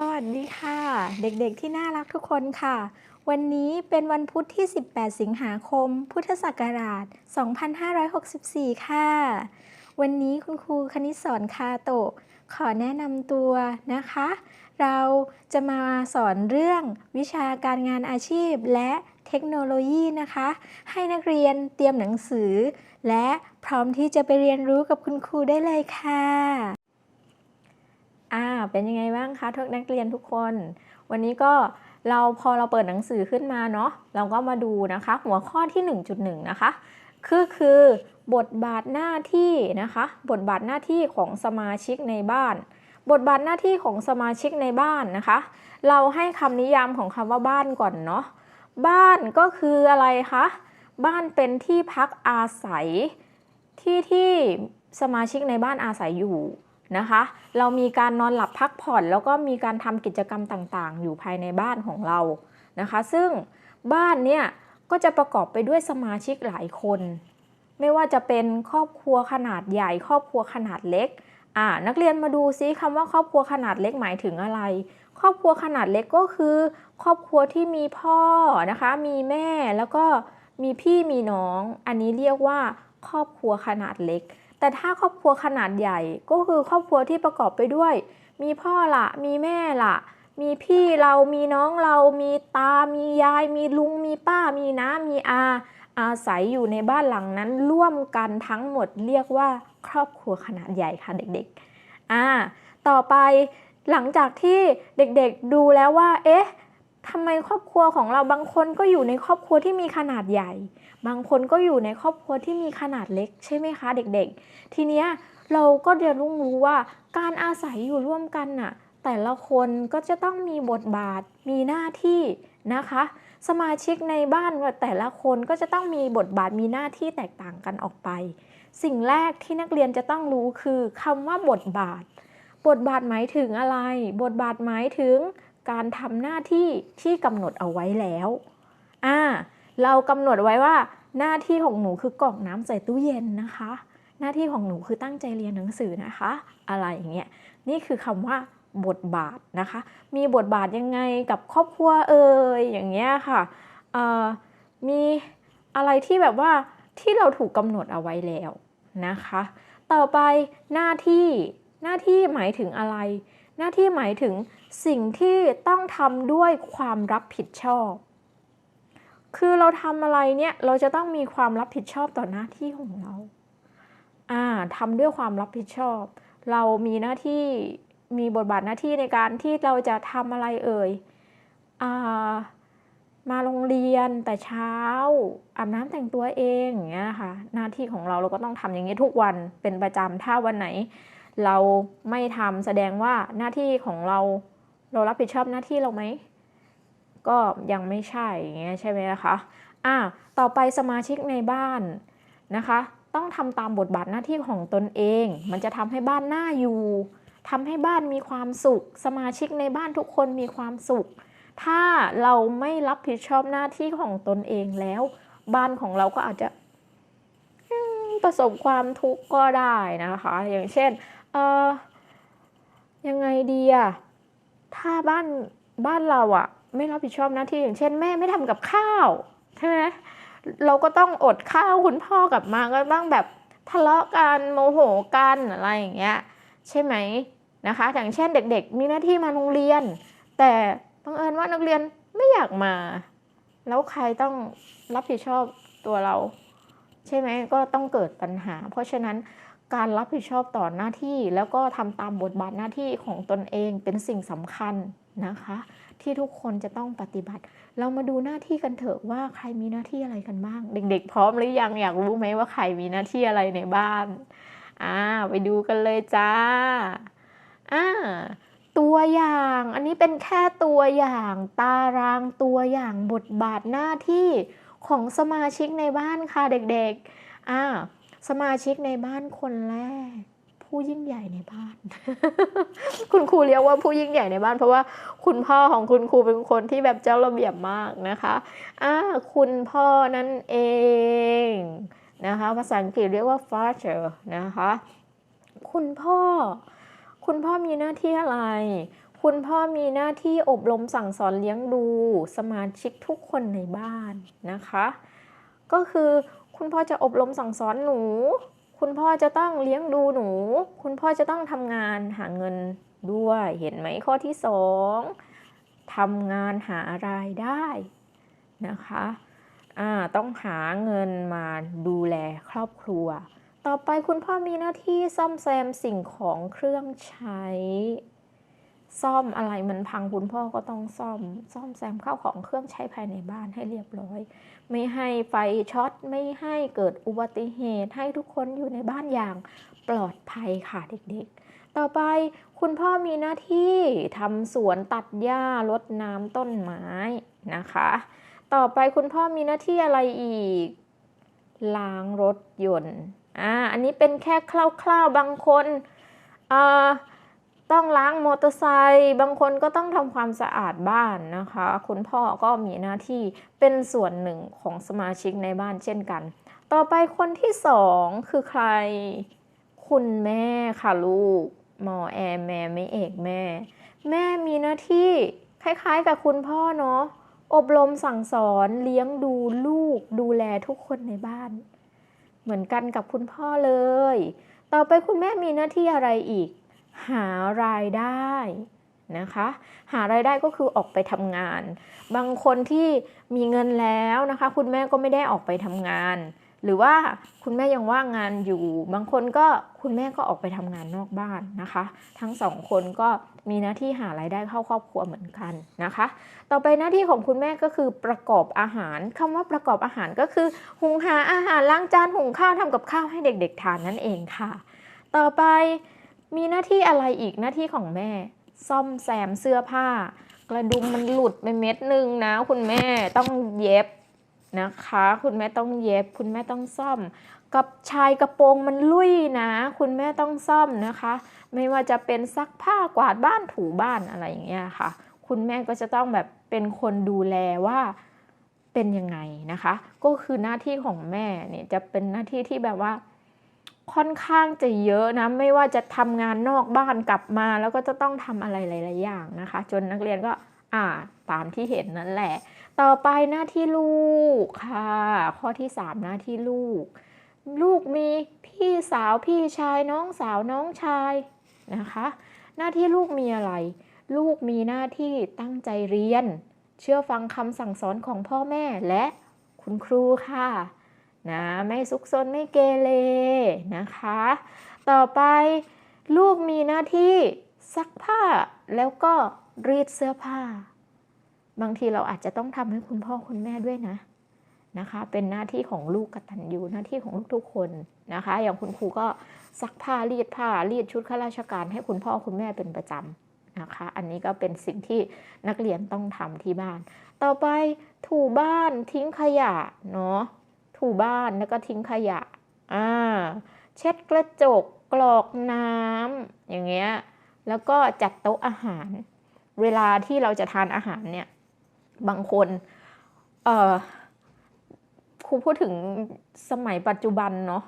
สวัสดีค่ะ เด็กๆที่น่ารักทุกคนค่ะ วันนี้เป็นวันพุธที่ 18 สิงหาคม พุทธศักราช 2564 ค่ะ วันนี้คุณครูคณิตสอนคาโตะ ขอแนะนำตัวนะคะ เราจะมาสอนเรื่องวิชาการงานอาชีพและเทคโนโลยีนะคะ ให้นักเรียนเตรียมหนังสือ และพร้อมที่จะไปเรียนรู้กับคุณครูได้เลยค่ะ อ่า เป็นยังไงบ้างคะทุกนักเรียนทุกคน วันนี้ก็เราพอเราเปิดหนังสือขึ้นมาเนาะเราก็มาดูนะคะ หัวข้อที่ 1.1 นะคะ คือคือบทบาทหน้าที่นะคะ บทบาทหน้าที่ของสมาชิกในบ้าน บทบาทหน้าที่ของสมาชิกในบ้านนะคะ เราให้คำนิยามของคำว่าบ้านก่อนเนาะบ้านก็คืออะไรคะบ้านเป็นที่พักอาศัยที่ที่สมาชิกในบ้านอาศัยอยู่ นะคะ เรามีการนอนหลับพักผ่อน แล้วก็มีการทำกิจกรรมต่างๆ อยู่ภายในบ้านของเรานะคะ ซึ่งบ้านเนี่ยก็จะประกอบไปด้วยสมาชิกหลายคน ไม่ว่าจะเป็นครอบครัวขนาดใหญ่ ครอบครัวขนาดเล็กอ่านักเรียนมาดูซิคำว่าครอบครัวขนาดเล็กหมายถึงอะไร ครอบครัวขนาดเล็กก็คือ ครอบครัวที่มีพ่อนะคะ มีแม่แล้วก็มีพี่มีน้อง อันนี้เรียกว่าครอบครัวขนาดเล็ก แต่ถ้าครอบครัวขนาดใหญ่ก็คือครอบครัวที่ประกอบไปด้วย มีพ่อละมีแม่ละมีพี่เรามีน้องเรา มีตา มียาย มีลุง มีป้า มีน้า มีอา อาศัยอยู่ในบ้านหลังนั้นร่วมกันทั้งหมดเรียกว่าครอบครัวขนาดใหญ่ค่ะเด็กๆ อ่า ต่อไปหลังจากที่เด็กๆดูแล้วว่า เอ๊ะ ทำไมครอบครัวของเราบางคนก็อยู่ในครอบครัวที่มีขนาดใหญ่ บางคนก็อยู่ในครอบครัวที่มีขนาดเล็ก ใช่ไหมคะเด็กๆ ทีเนี้ยเราก็เรียนรู้รู้ว่าการอาศัยอยู่ร่วมกันน่ะแต่ละคนก็จะต้องมีบทบาทมีหน้าที่นะคะ สมาชิกในบ้านแต่ละคนก็จะต้องมีบทบาทมีหน้าที่แตกต่างกันออกไป สิ่งแรกที่นักเรียนจะต้องรู้คือคำว่าบทบาท บทบาทหมายถึงอะไร บทบาทหมายถึง การทำหน้าที่ที่กำหนดเอาไว้แล้วอ่าเรากำหนดไว้ว่าหน้าที่ของหนูคือกรอกน้ำใส่ตู้เย็นนะคะ หน้าที่ของหนูคือตั้งใจเรียนหนังสือนะคะ อะไรอย่างเงี้ยนี่คือคำว่าบทบาทนะคะ มีบทบาทยังไงกับครอบครัวเอ่ยอย่างเงี้ยค่ะเอ่อมีอะไรที่แบบว่าที่เราถูกกำหนดเอาไว้แล้วนะคะ ต่อไปหน้าที่หน้าที่หมายถึงอะไร หน้าที่หมายถึงสิ่งที่ต้องทำด้วยความรับผิดชอบ คือเราทำอะไรเนี่ยเราจะต้องมีความรับผิดชอบต่อหน้าที่ของเรา อ่าทำด้วยความรับผิดชอบ เรามีหน้าที่มีบทบาทหน้าที่ในการที่เราจะทำอะไรเอ่ยอ่ามาโรงเรียนแต่เช้าอาบน้ำแต่งตัวเองอย่างเงี้ยนะคะหน้าที่ของเราเราก็ต้องทำอย่างนี้ทุกวันเป็นประจำถ้าวันไหน เราไม่ทำแสดงว่าหน้าที่ของเราเรารับผิดชอบหน้าที่เราไหมก็ยังไม่ใช่อย่างเงี้ยใช่ไหมนะคะอะต่อไปสมาชิกในบ้านนะคะ ต้องทำตามบทบาทหน้าที่ของตนเอง มันจะทำให้บ้านน่าอยู่ทำให้บ้านมีความสุข สมาชิกในบ้านทุกคนมีความสุข ถ้าเราไม่รับผิดชอบหน้าที่ของตนเองแล้ว บ้านของเราก็อาจจะประสบความทุกข์ก็ได้นะคะ อย่างเช่น เออยังไงดีอะถ้าบ้านบ้านเราอะไม่รับผิดชอบหน้าที่อย่างเช่นแม่ไม่ทำกับข้าวใช่ไหมเราก็ต้องอดข้าวคุณพ่อกลับมาก็ต้องแบบทะเลาะกันโมโหกันอะไรอย่างเงี้ยใช่ไหมนะคะ อย่างเช่นเด็ก ๆ มีหน้าที่มาโรงเรียน แต่บังเอิญว่านักเรียนไม่อยากมา แล้วใครต้องรับผิดชอบตัวเรา ใช่ไหมก็ต้องเกิดปัญหา เพราะฉะนั้น การรับผิดชอบต่อหน้าที่ แล้วก็ทำตามบทบาทหน้าที่ของตนเองเป็นสิ่งสำคัญนะคะ ที่ทุกคนจะต้องปฏิบัติ เรามาดูหน้าที่กันเถอะว่าใครมีหน้าที่อะไรกันบ้าง เด็ก ๆ พร้อมหรือยังอยากรู้ไหมว่าใครมีหน้าที่อะไรในบ้านอ่าไปดูกันเลยจ้าอ่าตัวอย่าง อันนี้เป็นแค่ตัวอย่างตารางตัวอย่างบทบาทหน้าที่ของสมาชิกในบ้านค่ะเด็กๆอ่า สมาชิกในบ้านคนแรก ผู้ยิ่งใหญ่ในบ้าน คุณครูเรียกว่าผู้ยิ่งใหญ่ในบ้าน เพราะว่าคุณพ่อของคุณครูเป็นคนที่แบบเจ้าระเบียบมากนะคะอ่าคุณพ่อนั่นเองนะคะภาษาอังกฤษเรียกว่า father นะคะ คุณพ่อ คุณพ่อมีหน้าที่อะไรคคุณพ่อมีหน้าที่อบรมสั่งสอนเลี้ยงดู สมาชิกทุกคนในบ้านนะคะ ก็คือ คุณพ่อจะอบรมสั่งสอนหนู คุณพ่อจะต้องเลี้ยงดูหนู คุณพ่อจะต้องทำงานหาเงินด้วยเห็นไหมข้อที่สองทำงานหารายได้นะคะอ่าต้องหาเงินมาดูแลครอบครัว ต่อไปคุณพ่อมีหน้าที่ซ่อมแซมสิ่งของเครื่องใช้ ซ่อมอะไรมันพังคุณพ่อก็ต้องซ่อม ซ่อมแซมข้าวของเครื่องใช้ภายในบ้านให้เรียบร้อย ไม่ให้ไฟช็อตไม่ให้เกิดอุบัติเหตุ ให้ทุกคนอยู่ในบ้านอย่างปลอดภัยค่ะเด็กๆ ต่อไปคุณพ่อมีหน้าที่ทำสวนตัดหญ้ารดน้ำต้นไม้นะคะ ต่อไปคุณพ่อมีหน้าที่อะไรอีก ล้างรถยนต์อ่าอันนี้เป็นแค่คร่าวๆบางคนอ่า ต้องล้างมอเตอร์ไซค์บางคนก็ต้องทำความสะอาดบ้านนะคะ คุณพ่อก็มีหน้าที่เป็นส่วนหนึ่งของสมาชิกในบ้านเช่นกัน ต่อไปคนที่สองคือใคร คุณแม่ค่ะลูกหมอแอแม่ไม่เอกแม่ แม่มีหน้าที่คล้ายๆกับคุณพ่อเนาะอบรมสั่งสอนเลี้ยงดูลูกดูแลทุกคนในบ้าน เหมือนกันกับคุณพ่อเลย ต่อไปคุณแม่มีหน้าที่อะไรอีก หารายได้นะคะ หารายได้ก็คือออกไปทำงาน บางคนที่มีเงินแล้วนะคะ คุณแม่ก็ไม่ได้ออกไปทำงาน หรือว่าคุณแม่ยังว่างงานอยู่ บางคนก็คุณแม่ก็ออกไปทำงานนอกบ้านนะคะ ทั้งสองคนก็มีหน้าที่หารายได้เข้าครอบครัวเหมือนกันนะคะ ต่อไปหน้าที่ของคุณแม่ก็คือประกอบอาหารคำว่าประกอบอาหารก็คือหุงหาอาหารล้างจานหุงข้าวทำกับข้าวให้เด็ก ๆ ทานนั่นเองค่ะ ต่อไป มีหน้าที่อะไรอีกหน้าที่ของแม่ ซ่อมแซมเสื้อผ้า กระดุมมันหลุดไปเม็ดหนึ่งนะ คุณแม่ต้องเย็บนะคะ คุณแม่ต้องเย็บ คุณแม่ต้องซ่อม กับชายกระโปรงมันลุยนะ คุณแม่ต้องซ่อมนะคะ ไม่ว่าจะเป็นซักผ้ากวาดบ้านถูบ้านอะไรอย่างเงี้ยค่ะ คุณแม่ก็จะต้องแบบเป็นคนดูแลว่าเป็นยังไงนะคะ ก็คือหน้าที่ของแม่เนี่ยจะเป็นหน้าที่ที่แบบว่า ค่อนข้างจะเยอะนะ ไม่ว่าจะทำงานนอกบ้านกลับมา แล้วก็จะต้องทำอะไรหลาย ๆ อย่างนะคะ จนนักเรียนก็อ่าตามที่เห็นนั่นแหละ ต่อไปหน้าที่ลูกค่ะ ข้อที่ 3 หน้าที่ลูก ลูกมีพี่สาวพี่ชายน้องสาวน้องชายนะคะ หน้าที่ลูกมีอะไร ลูกมีหน้าที่ตั้งใจเรียน เชื่อฟังคำสั่งสอนของพ่อแม่และคุณครูค่ะ นะไม่ซุกซนไม่เกเรนะคะ ต่อไปลูกมีหน้าที่ซักผ้าแล้วก็รีดเสื้อผ้า บางทีเราอาจจะต้องทำให้คุณพ่อคุณแม่ด้วยนะนะคะ เป็นหน้าที่ของลูกกตัญญูหน้าที่ของลูกทุกคนนะคะ อย่างคุณครูก็ซักผ้ารีดผ้ารีดชุดข้าราชการให้คุณพ่อคุณแม่เป็นประจำนะคะ อันนี้ก็เป็นสิ่งที่นักเรียนต้องทำที่บ้าน ต่อไปถูบ้านทิ้งขยะเนาะ ถูบ้านแล้วก็ทิ้งขยะอ่าเช็ดกระจกกรอกน้ำอย่างเงี้ยแล้วก็จัดโต๊ะอาหาร เวลาที่เราจะทานอาหารเนี่ยบางคนเออครูพูดถึงสมัยปัจจุบันเนาะ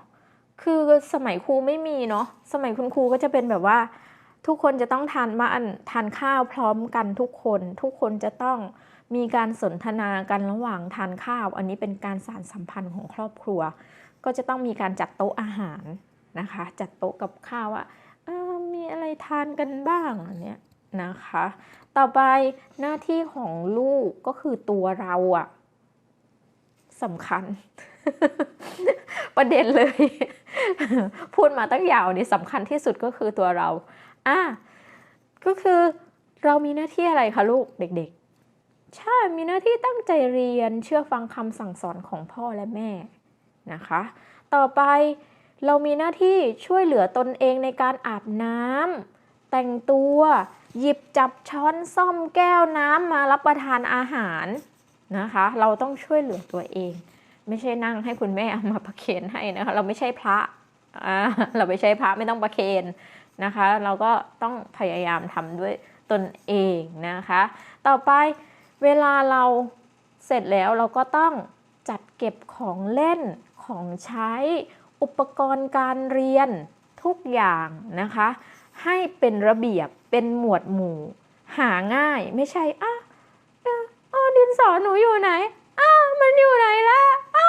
คือสมัยครูไม่มีเนาะสมัยคุณครูก็จะเป็นแบบว่า ทุกคนจะต้องทานมาอันทานข้าวพร้อมกันทุกคน ทุกคนจะต้องมีการสนทนากันระหว่างทานข้าว อันนี้เป็นการสานสัมพันธ์ของครอบครัว ก็จะต้องมีการจัดโต๊ะอาหารนะคะ จัดโต๊ะกับข้าวว่ามีอะไรทานกันบ้างอันเนี้ยนะคะ ต่อไปหน้าที่ของลูกก็คือตัวเราอะสำคัญ ประเด็นเลย พูดมาตั้งยาวนี่สำคัญที่สุดก็คือตัวเรา อะก็คือเรามีหน้าที่อะไรคะลูกเด็กๆ ใช่ มีหน้าที่ตั้งใจเรียนเชื่อฟังคำสั่งสอนของพ่อและแม่นะคะ ต่อไปเรามีหน้าที่ช่วยเหลือตนเองในการอาบน้ำแต่งตัว หยิบจับช้อนซ่อมแก้วน้ำมารับประทานอาหารนะคะ เราต้องช่วยเหลือตัวเอง ไม่ใช่นั่งให้คุณแม่เอามาประเคนให้นะคะ เราไม่ใช่พระเราไม่ใช่พระไม่ต้องประเคน นะคะ เราก็ต้องพยายามทำด้วยตนเองนะคะ ต่อไปเวลาเราเสร็จแล้วเราก็ต้องจัดเก็บของเล่นของใช้อุปกรณ์การเรียนทุกอย่างนะคะ ให้เป็นระเบียบเป็นหมวดหมู่ หาง่ายไม่ใช่อ้าอ้าดินสอหนูอยู่ไหนอ้ามันอยู่ไหนละอ้า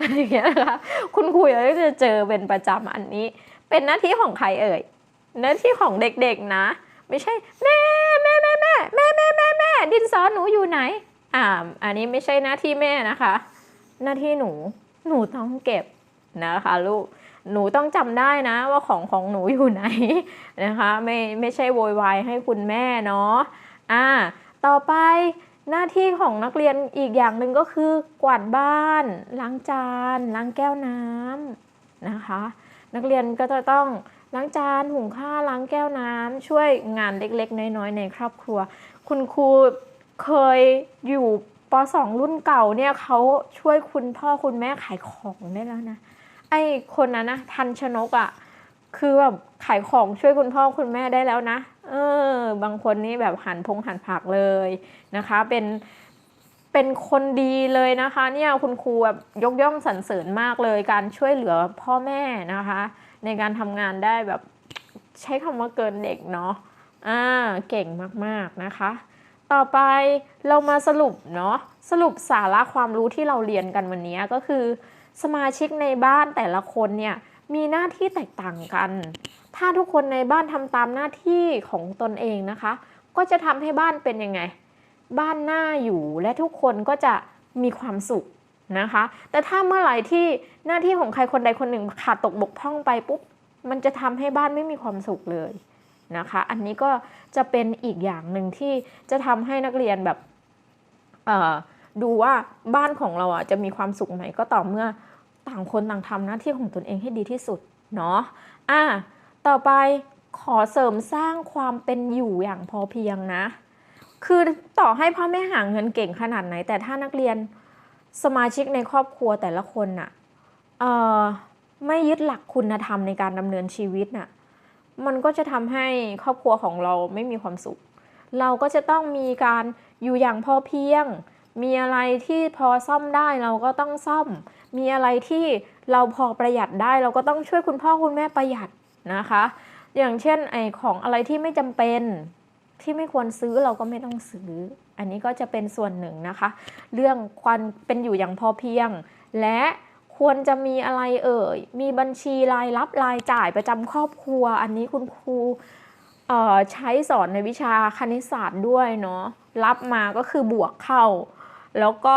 อะไรอย่างเงี้ยนะคะคุณครูก็จะเจอเป็นประจำอันนี้ เป็นหน้าที่ของใครเอ่ย หน้าที่ของเด็กๆนะ ไม่ใช่แม่แม่แม่แม่แม่แม่แม่แม่ดินสอหนูอยู่ไหนอ่าอันนี้ไม่ใช่หน้าที่แม่นะคะ หน้าที่หนูหนูต้องเก็บนะคะลูกหนูต้องจำได้นะว่าของของหนูอยู่ไหนนะคะ ไม่ไม่ใช่โวยวายให้คุณแม่เนาะอ่าต่อไปหน้าที่ของนักเรียนอีกอย่างหนึ่งก็คือกวาดบ้านล้างจานล้างแก้วน้ำนะคะ นักเรียนก็จะต้อง ล้างจานหุงข้าวล้างแก้วน้ำช่วยงานเล็กๆ น้อยๆ ในครอบครัว คุณครูเคยอยู่ป .2 รุ่นเก่าเนี่ยเขาช่วยคุณพ่อคุณแม่ขายของได้แล้วนะไอ้คนนั้นนะทันชนกอะ่ะคือแบบขายของช่วยคุณพ่อคุณแม่ได้แล้วนะ เออ บางคนนี่แบบหันพงหันผักเลยนะคะ เป็นเป็นคนดีเลยนะคะ เนี่ยคุณครูแบบยกย่องสรรเสริญมากเลยการช่วยเหลือพ่อแม่นะคะ ในการทำงานได้แบบใช้คำว่าเกินเด็กเนาะอ่าเก่งมากๆนะคะ ต่อไปเรามาสรุปเนาะสรุปสาระความรู้ที่เราเรียนกันวันนี้ก็คือ สมาชิกในบ้านแต่ละคนเนี่ยมีหน้าที่แตกต่างกัน ถ้าทุกคนในบ้านทำตามหน้าที่ของตนเองนะคะ ก็จะทำให้บ้านเป็นยังไง บ้านน่าอยู่และทุกคนก็จะมีความสุข นะคะ แต่ถ้าเมื่อไหร่ที่หน้าที่ของใครคนใดคนหนึ่งขาดตกบกพร่องไปปุ๊บมันจะทำให้บ้านไม่มีความสุขเลยนะคะ อันนี้ก็จะเป็นอีกอย่างหนึ่งที่จะทำให้นักเรียนแบบดูว่าบ้านของเราอะจะมีความสุขไหมก็ต่อเมื่อต่างคนต่างทำหน้าที่ของตนเองให้ดีที่สุดเนาะอะต่อไปขอเสริมสร้างความเป็นอยู่อย่างพอเพียงนะ คือต่อให้พ่อแม่หาเงินเก่งขนาดไหน แต่ถ้านักเรียน สมาชิกในครอบครัวแต่ละคนน่ะไม่ยึดหลักคุณธรรมในการดำเนินชีวิตน่ะมันก็จะทำให้ครอบครัวของเราไม่มีความสุข เราก็จะต้องมีการอยู่อย่างพอเพียง มีอะไรที่พอซ่อมได้เราก็ต้องซ่อม มีอะไรที่เราพอประหยัดได้ เราก็ต้องช่วยคุณพ่อคุณแม่ประหยัดนะคะ อย่างเช่นไอของอะไรที่ไม่จำเป็น ที่ไม่ควรซื้อเราก็ไม่ต้องซื้อ อันนี้ก็จะเป็นส่วนหนึ่งนะคะ เรื่องความเป็นอยู่อย่างพอเพียง และควรจะมีอะไรเอ่ย มีบัญชีรายรับรายจ่ายประจำครอบครัว อันนี้คุณครูใช้สอนในวิชาคณิตศาสตร์ด้วยเนาะ รับมาก็คือบวกเข้า แล้วก็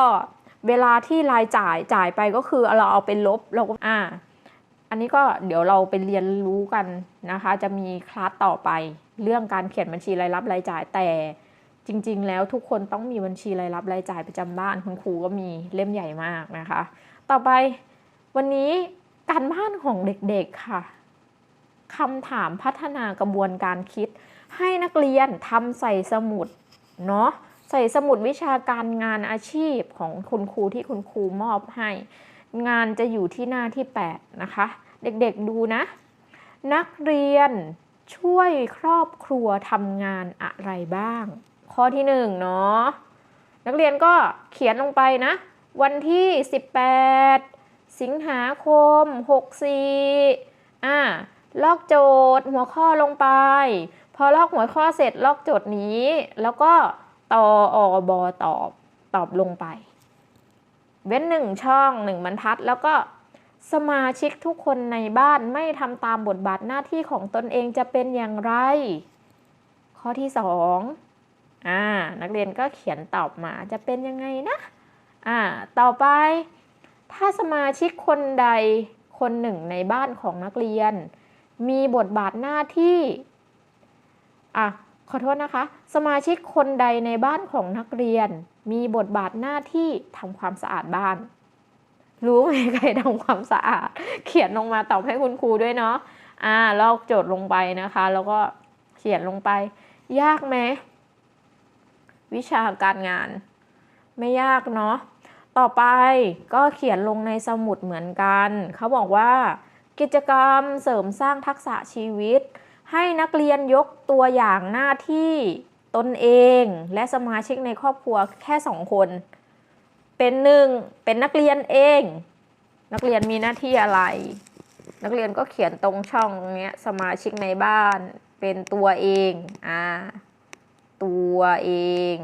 เวลาที่รายจ่ายจ่ายไปก็คือเราเอาไปลบเราก็อ่า อันนี้ก็เดี๋ยวเราไปเรียนรู้กันนะคะ จะมีคลาสต่อไป เรื่องการเขียนบัญชีรายรับรายจ่ายแต่จริง ๆ แล้วทุกคนต้องมีบัญชีรายรับรายจ่ายประจำบ้านคุณครูก็มีเล่มใหญ่มากนะคะ ต่อไปวันนี้การบ้านของเด็กๆค่ะคำถามพัฒนากระบวนการคิด ให้นักเรียนทำใส่สมุดเนาะใส่สมุดวิชาการงานอาชีพของคุณครูที่คุณครูมอบให้ งานจะอยู่ที่หน้าที่ 8 นะคะ เด็กๆดูนะ นักเรียน ช่วยครอบครัวทำงานอะไรบ้าง ข้อที่1เนาะนักเรียนก็เขียนลงไปนะ วันที่ 18 สิงหาคม 64อ่าลอกโจทย์หัวข้อลงไป พอลอกหัวข้อเสร็จลอกโจทย์นี้ แล้วก็ตออบอตอบตอบลงไป เว้นหนึ่งช่องหนึ่งบรรทัดแล้วก็ สมาชิกทุกคนในบ้านไม่ทำตามบทบาทหน้าที่ของตนเองจะเป็นอย่างไร ข้อที่สองอ่านักเรียนก็เขียนตอบมาจะเป็นยังไงนะอ่าต่อไป ถ้าสมาชิกคนใดคนหนึ่งในบ้านของนักเรียน มีบทบาทหน้าที่อะขอโทษนะคะ สมาชิกคนใดในบ้านของนักเรียน มีบทบาทหน้าที่ทำความสะอาดบ้าน รู้ไหมใครทำความสะอาด เขียนลงมาตอบให้คุณครูด้วยเนาะอ่าลอกโจทย์ลงไปนะคะ แล้วก็เขียนลงไป ยากไหมวิชาการงาน ไม่ยากเนาะต่อไปก็เขียนลงในสมุดเหมือนกัน เขาบอกว่า กิจกรรมเสริมสร้างทักษะชีวิต ให้นักเรียนยกตัวอย่างหน้าที่ตนเอง และสมาชิกในครอบครัวแค่สองคน เป็นหนึ่งเป็นนักเรียนเอง นักเรียนมีหน้าที่อะไร นักเรียนก็เขียนตรงช่องเนี้ยสมาชิกในบ้าน เป็นตัวเองอ่าตัวเอง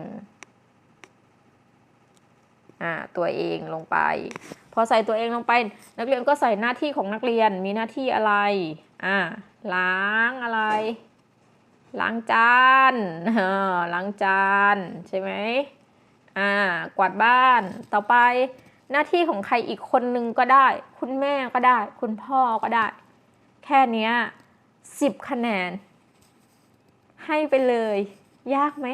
อ่าตัวเองลงไป พอใส่ตัวเองลงไป นักเรียนก็ใส่หน้าที่ของนักเรียนมีหน้าที่อะไรอ่าล้างอะไร ล้างจานเออล้างจานใช่ไหม อ่ากวาดบ้านต่อไป หน้าที่ของใครอีกคนนึงก็ได้ คุณแม่ก็ได้ คุณพ่อก็ได้ แค่นี้สิบคะแนน ให้ไปเลย ยากไหม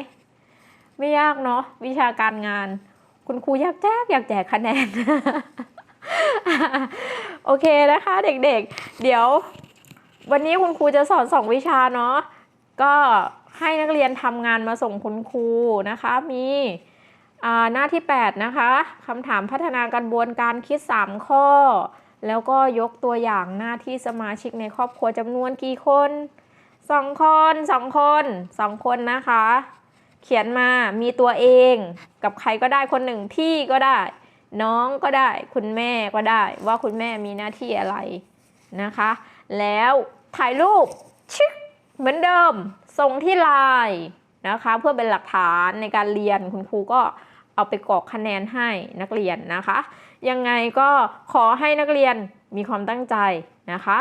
ไม่ยากเนาะวิชาการงาน คุณครูอยากแจกอยากแจกคะแนน โอเคนะคะ เด็กๆเดี๋ยว วันนี้คุณครูจะสอนสองวิชาเนาะก็ให้นักเรียนทำงานมาส่งคุณครูนะคะ มี หน้าที่ 8 นะคะคำถามพัฒนากระบวนการคิด 3 ข้อ แล้วก็ยกตัวอย่างหน้าที่สมาชิกในครอบครัวจำนวนกี่คนสองคนสองคนสองคนนะคะ เขียนมามีตัวเองกับใครก็ได้คนหนึ่งพี่ก็ได้ น้องก็ได้ คุณแม่ก็ได้ ว่าคุณแม่มีหน้าที่อะไรนะคะ แล้วถ่ายรูปชึกเหมือนเดิมส่งที่ไลน์ นะคะเพื่อเป็นหลักฐานในการเรียนคุณครูก็เอาไปกรอกคะแนนให้นักเรียนนะคะ ยังไงก็ขอให้นักเรียนมีความตั้งใจนะคะ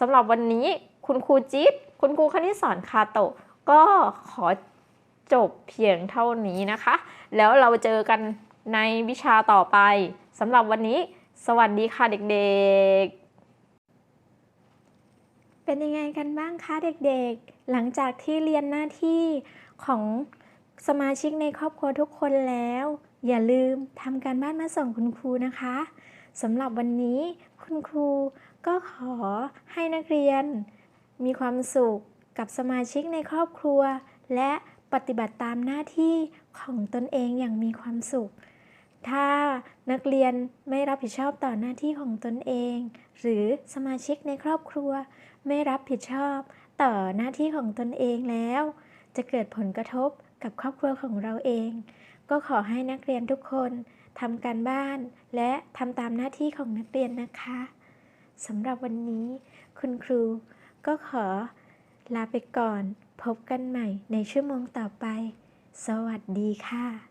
สำหรับวันนี้คุณครูจิ๊ดคุณครูคณิตสอนคาโตะก็ขอจบเพียงเท่านี้นะคะ แล้วเราเจอกันในวิชาต่อไปสำหรับวันนี้ สวัสดีค่ะเด็กๆ เป็นยังไงกันบ้างคะเด็กๆ หลังจากที่เรียนหน้าที่ ของสมาชิกในครอบครัวทุกคนแล้ว อย่าลืมทำการบ้านมาส่งคุณครูนะคะสำหรับวันนี้คุณครูก็ขอให้นักเรียน มีความสุขกับสมาชิกในครอบครัว และปฏิบัติตามหน้าที่ของตนเองอย่างมีความสุข ถ้านักเรียนไม่รับผิดชอบต่อหน้าที่ของตนเอง หรือสมาชิกในครอบครัว ไม่รับผิดชอบต่อหน้าที่ของตนเองแล้ว จะเกิดผลกระทบกับครอบครัวของเราเอง ก็ขอให้นักเรียนทุกคนทำการบ้าน และทำตามหน้าที่ของนักเรียนนะคะสำหรับวันนี้ คุณครูก็ขอลาไปก่อน พบกันใหม่ในชั่วโมงต่อไป สวัสดีค่ะ